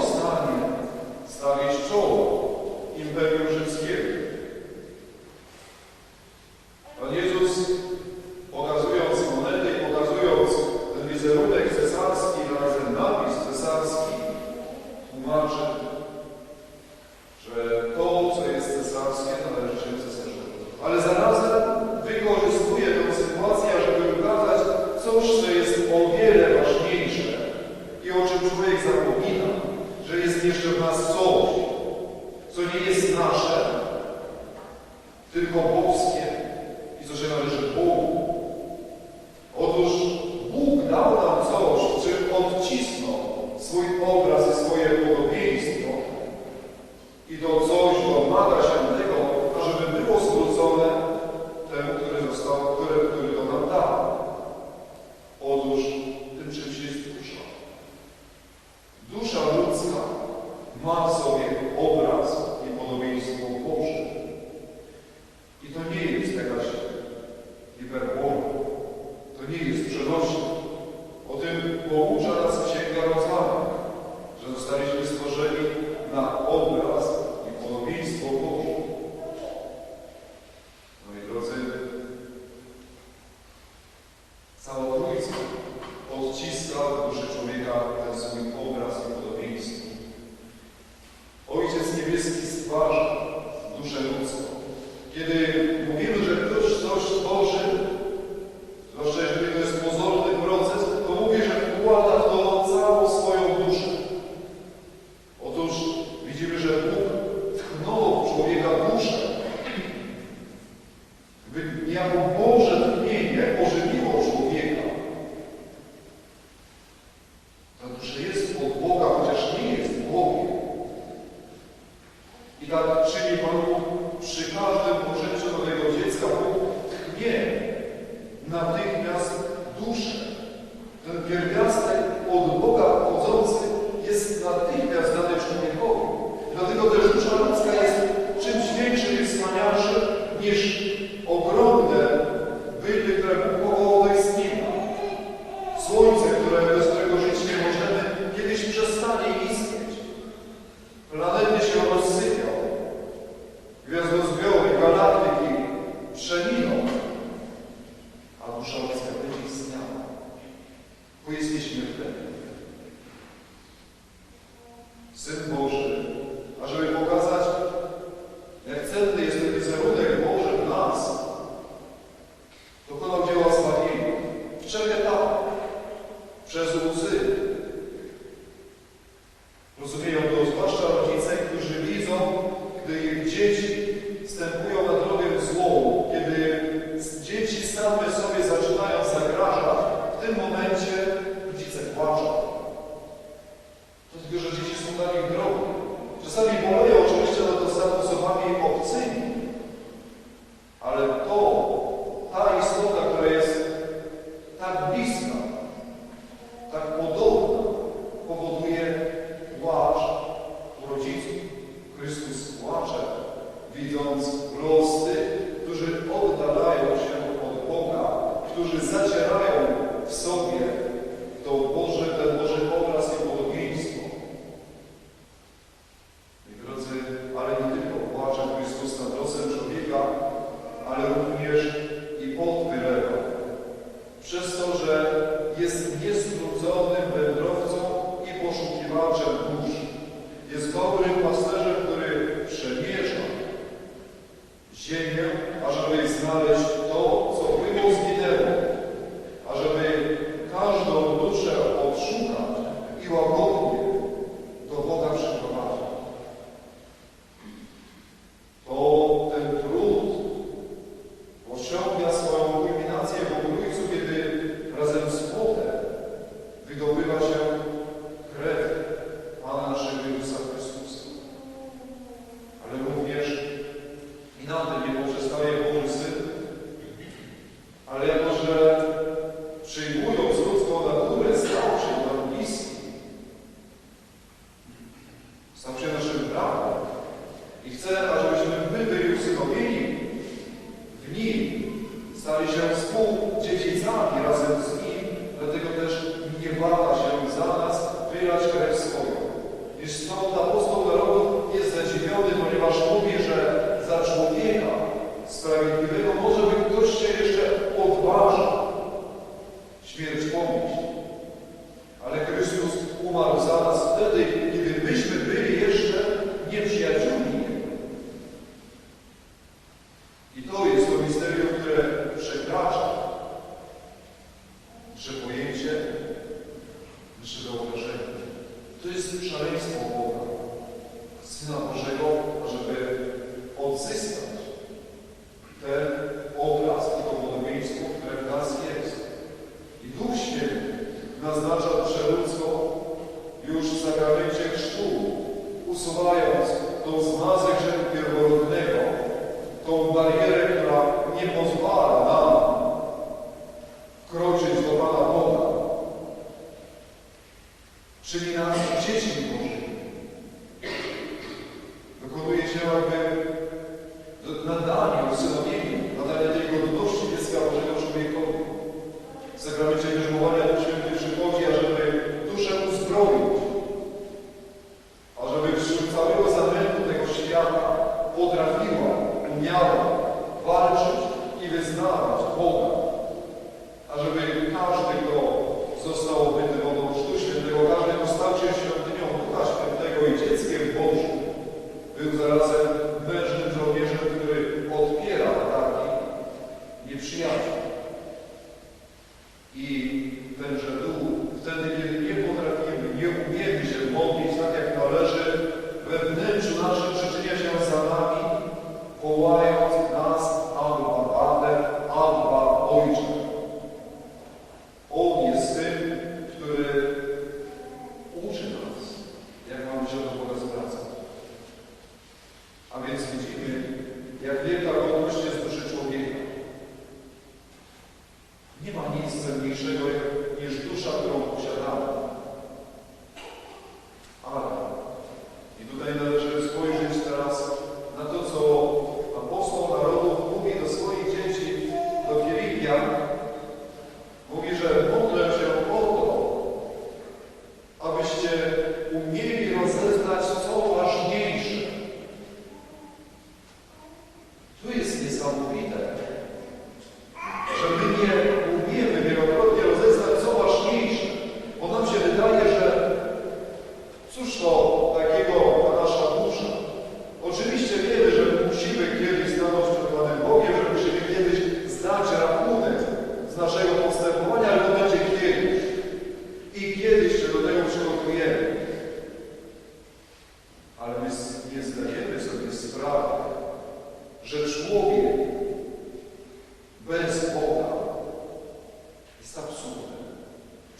nie co nie jest nasze, tylko boskie ziemię, ażeby ich znaleźć wtedy, gdy byśmy byli jeszcze nieprzyjaciółmi. których każdy, kto został obyty wodą Chrztu Świętego, każdy, kto stał się świątynią Ducha Świętego i dzieckiem Bożym, był zarazem Tu jesteś niesamowite.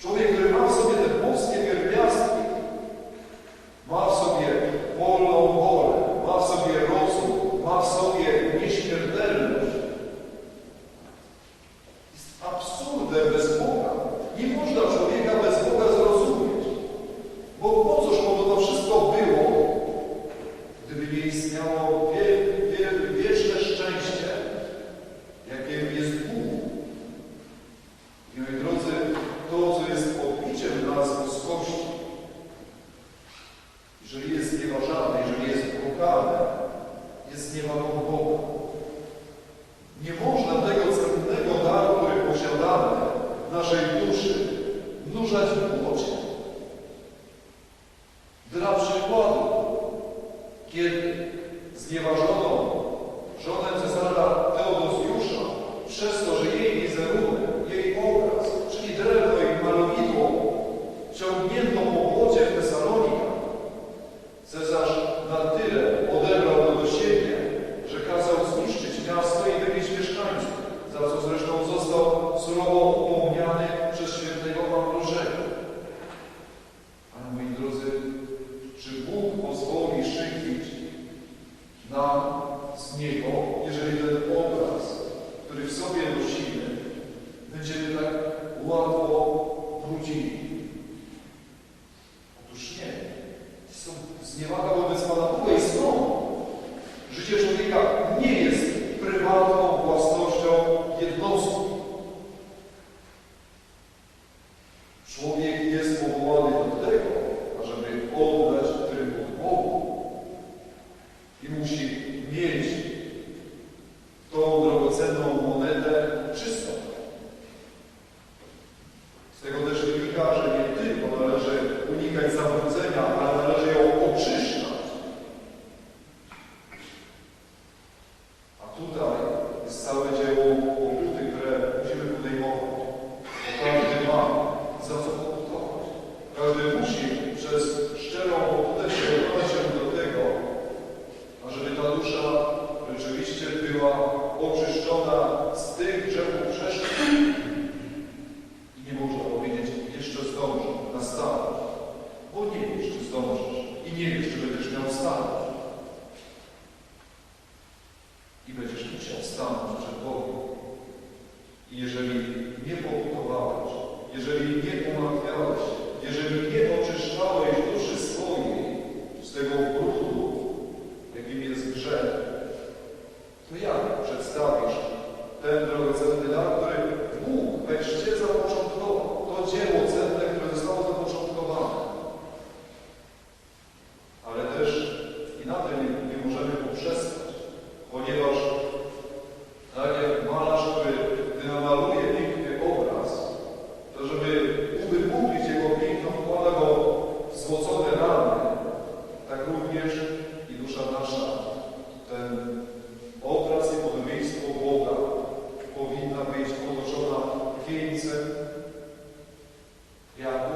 Człowiek, który ma w sobie te polskie że jest Człowiek jest powołany che ha